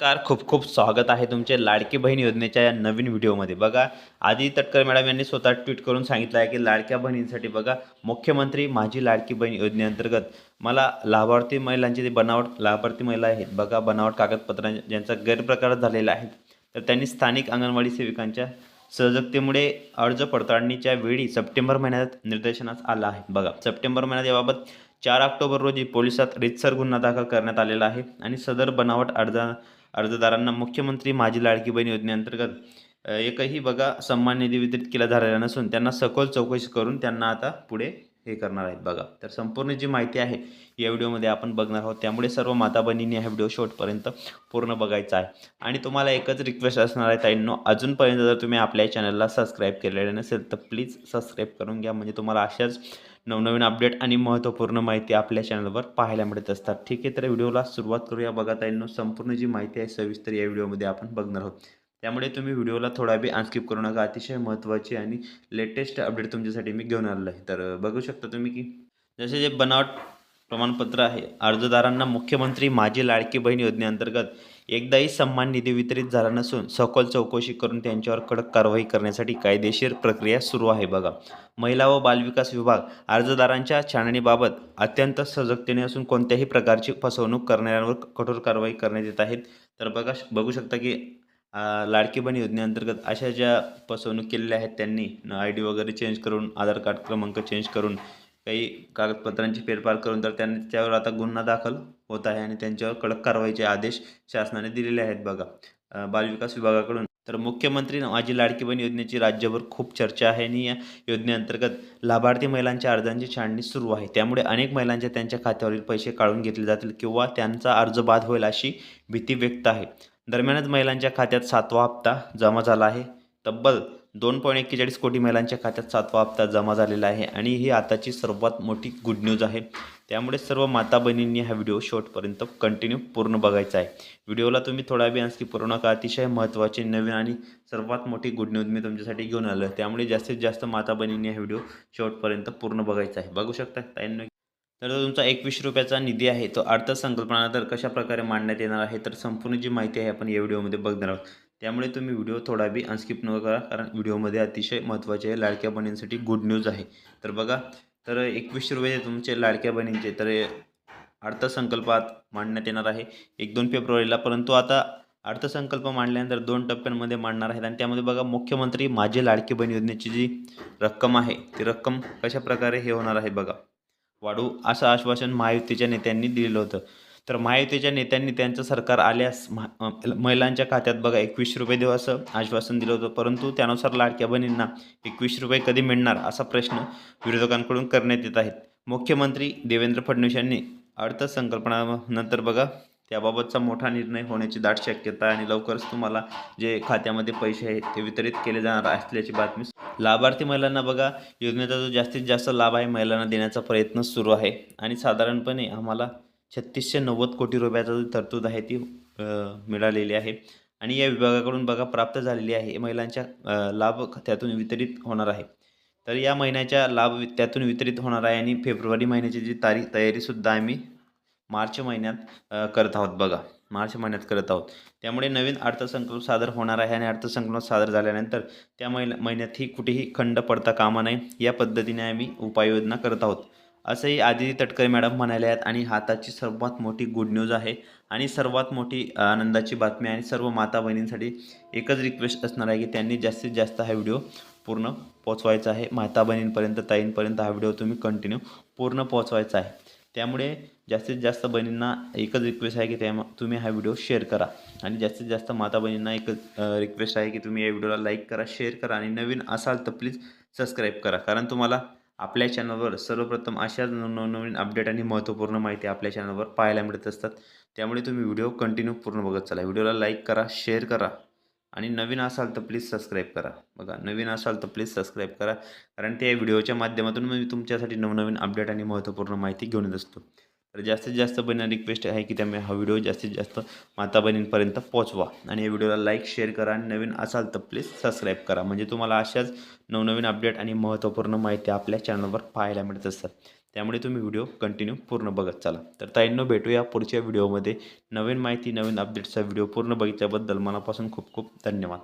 नमस्कार. खूप खूप स्वागत आहे तुमचे लाडकी बहीण योजनेच्या या नवीन व्हिडिओमध्ये. बघा आधी तटकर मॅडम यांनी स्वतः ट्विट करून सांगितलं आहे की लाडक्या बहिणींसाठी बघा मुख्यमंत्री माझी लाडकी बहीण योजनेअंतर्गत मला लाभार्थी महिलांची जी बनावट लाभार्थी महिला आहेत. बघा बनावट कागदपत्रां ज्यांचा गैरप्रकार झालेला आहे. तर त्यांनी स्थानिक अंगणवाडी सेविकांच्या सजगतेमुळे अर्ज पडताळणीच्या वेळी सप्टेंबर महिन्यात निर्देशनास आला आहे. बघा सप्टेंबर महिन्यात याबाबत चार ऑक्टोबर रोजी पोलिसात रितसर गुन्हा दाखल करण्यात आलेला आहे आणि सदर बनावट अर्जा अर्जदारांना मुख्यमंत्री माझी लाडकी बहीण योजनेअंतर्गत एकही बघा सन्मान निधी वितरित केला झालेला नसून त्यांना सखोल चौकशी करून त्यांना आता पुढे हे करणार आहेत बघा. तर संपूर्ण जी माहिती आहे या व्हिडिओमध्ये आपण बघणार आहोत. त्यामुळे सर्व माता बहिणींनी हा व्हिडिओ शेवटपर्यंत पूर्ण बघायचा आहे. आणि तुम्हाला एकच रिक्वेस्ट असणार आहे ताईंनो अजूनपर्यंत जर तुम्ही आपल्या चॅनलला सबस्क्राईब केलेले नसेल तर प्लीज सबस्क्राईब करून घ्या. म्हणजे तुम्हाला अशाच नवनवीन अपडेट आणि महत्त्वपूर्ण माहिती आपल्या चॅनलवर पाहायला मिळत असतात. ठीक आहे तर व्हिडिओला सुरुवात करूया. बघा ताईंनो संपूर्ण जी माहिती आहे सविस्तर या व्हिडिओमध्ये आपण बघणार आहोत. त्यामुळे तुम्ही व्हिडिओला थोडा बी अनस्किप करू नका. अतिशय महत्त्वाची आणि लेटेस्ट अपडेट तुमच्यासाठी मी घेऊन आलेलो आहे. तर बघू शकता तुम्ही की जसे जे बनावट प्रमाणपत्र आहे. अर्जदारांना मुख्यमंत्री माझी लाडकी बहीण योजनेअंतर्गत एकदाही सन्मान निधी वितरित झाला नसून सखोल चौकशी करून त्यांच्यावर कडक कारवाई करण्यासाठी कायदेशीर प्रक्रिया सुरू आहे बघा. महिला व बालविकास विभाग अर्जदारांच्या छाननीबाबत अत्यंत सजगतेने असून कोणत्याही प्रकारची फसवणूक करणाऱ्यांवर कठोर कारवाई करण्यात येत आहेत. तर बघा बघू शकता की लाडकी बहीण योजनेअंतर्गत अशा ज्या फसवणूक केलेल्या आहेत त्यांनी आय डी वगैरे चेंज करून आधार कार्ड क्रमांक चेंज करून काही कागदपत्रांची फेरफार करून तर त्यांच्यावर आता गुन्हा दाखल होत आहे आणि त्यांच्यावर कडक कारवाईचे आदेश शासनाने दिलेले आहेत बघा. बालविकास विभागाकडून. तर मुख्यमंत्री माझी लाडकी बहीण योजनेची राज्यभर खूप चर्चा आहे आणि या योजनेअंतर्गत लाभार्थी महिलांच्या अर्जांची छाननी सुरू आहे. त्यामुळे अनेक महिलांच्या त्यांच्या खात्यावरील पैसे काढून घेतले जातील किंवा त्यांचा अर्ज बाद होईल अशी भीती व्यक्त आहे. दरम्यानच महिलांच्या खात्यात सातवा हप्ता जमा झाला आहे. तब्बल दोन पॉईंट एक्केचाळीस कोटी महिलांच्या खात्यात सातवा हप्ता जमा झालेला आहे आणि ही आताची सर्वात मोठी गुड न्यूज आहे. त्यामुळे सर्व माता बहिणींनी हा व्हिडिओ शॉर्टपर्यंत कंटिन्यू पूर्ण बघायचा आहे. व्हिडिओला तुम्ही थोडा वेळ स्किप पूर्ण नका अतिशय महत्त्वाचे नवीन आणि सर्वात मोठी गुड न्यूज मी तुमच्यासाठी घेऊन आलो त्यामुळे जास्तीत जास्त माता बहिणींनी हा व्हिडिओ शॉर्टपर्यंत पूर्ण बघायचा आहे. बघू शकता ताईंनो तर जो तुमचा एकवीस रुपयाचा निधी आहे. तो अर्थसंकल्पना तर कशा मांडण्यात येणार आहे? तर संपूर्ण जी माहिती आहे आपण या व्हिडिओमध्ये बघणार आहोत. त्यामुळे तुम्ही व्हिडिओ थोडा बी अनस्किप न करा कारण व्हिडिओमध्ये अतिशय महत्त्वाचे आहे. लाडक्या बहिणींसाठी गुड न्यूज आहे. तर बघा तर एकवीसशे रुपये तुमचे लाडक्या बहिणींचे तर अर्थसंकल्पात मांडण्यात येणार आहे. एक दोन फेब्रुवारीला परंतु आता अर्थसंकल्प मांडल्यानंतर दोन टप्प्यांमध्ये मांडणार आहेत. आणि त्यामध्ये बघा मुख्यमंत्री माझे लाडकी बहीण योजनेची जी रक्कम आहे ती रक्कम कशा प्रकारे हे होणार आहे बघा. वाढू असं आश्वासन महायुतीच्या नेत्यांनी दिलेलं होतं. तर महायुतीच्या नेत्यांनी त्यांचं सरकार आल्यास महिलांच्या खात्यात बघा एकवीस रुपये देऊ असं आश्वासन दिलं होतं. परंतु त्यानुसार लाडक्या बहिणींना एकवीस रुपये कधी मिळणार असा प्रश्न विरोधकांकडून करण्यात येत आहेत. मुख्यमंत्री देवेंद्र फडणवीस यांनी अर्थसंकल्पनानंतर बघा त्याबाबतचा मोठा निर्णय होण्याची दाट शक्यता आहे आणि लवकरच तुम्हाला जे खात्यामध्ये पैसे आहेत ते वितरित केले जाणार असल्याची बातमी लाभार्थी महिलांना बघा योजनेचा जो जास्तीत जास्त लाभ आहे महिलांना देण्याचा प्रयत्न सुरू आहे. आणि साधारणपणे आम्हाला छत्तीसशे नव्वद कोटी रुपयाचा जो तरतूद आहे ती मिळालेली आहे. आणि या विभागाकडून बघा प्राप्त झालेली आहे. महिलांच्या लाभ त्यातून वितरित होणार आहे. तर या महिन्याच्या लाभ त्यातून वितरित होणार आहे आणि फेब्रुवारी महिन्याची जी तारीख तयारीसुद्धा आम्ही मार्च महिन्यात करत आहोत बघा. मार्च महिन्यात करत आहोत. त्यामुळे नवीन अर्थसंकल्प सादर होणार आहे आणि अर्थसंकल्प सादर झाल्यानंतर त्या महिन्या महिन्यातही कुठेही खंड पडता कामा नये. या पद्धतीने आम्ही उपाययोजना करत आहोत. असंही आदिती तटकरे मॅडम म्हणाले आहेत. आणि हाताची सर्वात मोठी गुड न्यूज आहे. आणि सर्वात मोठी आनंदाची बातमी आणि सर्व माता बहिणींसाठी एकच रिक्वेस्ट असणार आहे की त्यांनी जास्तीत जास्त हा व्हिडिओ पूर्ण पोचवायचा आहे. माता बहिणींपर्यंत ताईंपर्यंत हा व्हिडिओ तुम्ही कंटिन्यू पूर्ण पोचवायचा आहे. त्यामुळे जास्तीत जास्त बहिणींना एकच रिक्वेस्ट आहे की त्या तुम्ही हा व्हिडिओ शेअर करा. आणि जास्तीत जास्त माता बहिणींना एकच रिक्वेस्ट आहे की तुम्ही या व्हिडिओला लाईक करा शेअर करा. आणि नवीन असाल तर प्लीज सबस्क्राईब करा. कारण तुम्हाला आपल्या चॅनलवर सर्वप्रथम अशाच नवनवीन अपडेट आणि महत्त्वपूर्ण माहिती आपल्या चॅनलवर पाहायला मिळत असतात. त्यामुळे तुम्ही व्हिडिओ कंटिन्यू पूर्ण बघत चला. व्हिडिओला लाईक करा शेअर करा आणि नवीन असाल तर प्लीज सबस्क्राईब करा. बघा नवीन असाल तर प्लीज सबस्क्राईब करा. कारण त्या व्हिडिओच्या माध्यमातून मी तुमच्यासाठी नवनवीन अपडेट आणि महत्त्वपूर्ण माहिती घेऊन येत असतो. तर जास्तीत जास्त बहिणींना रिक्वेस्ट आहे की त्यामुळे हा व्हिडिओ जास्तीत जास्त माता बहिणींपर्यंत पोहोचवा. आणि या व्हिडिओला लाईक शेअर करा. आणि नवीन असाल तर प्लीज सबस्क्राईब करा. म्हणजे तुम्हाला अशाच नवनवीन अपडेट आणि महत्त्वपूर्ण माहिती आपल्या चॅनलवर पाहायला मिळत असतात. त्यामुळे तुम्ही व्हिडिओ कंटिन्यू पूर्ण बघत चला. तर ताईंनो भेटूया पुढच्या व्हिडिओमध्ये नवीन माहिती नवीन अपडेट्सचा व्हिडिओ पूर्ण बघितल्याबद्दल मनापासून खूप खूप धन्यवाद.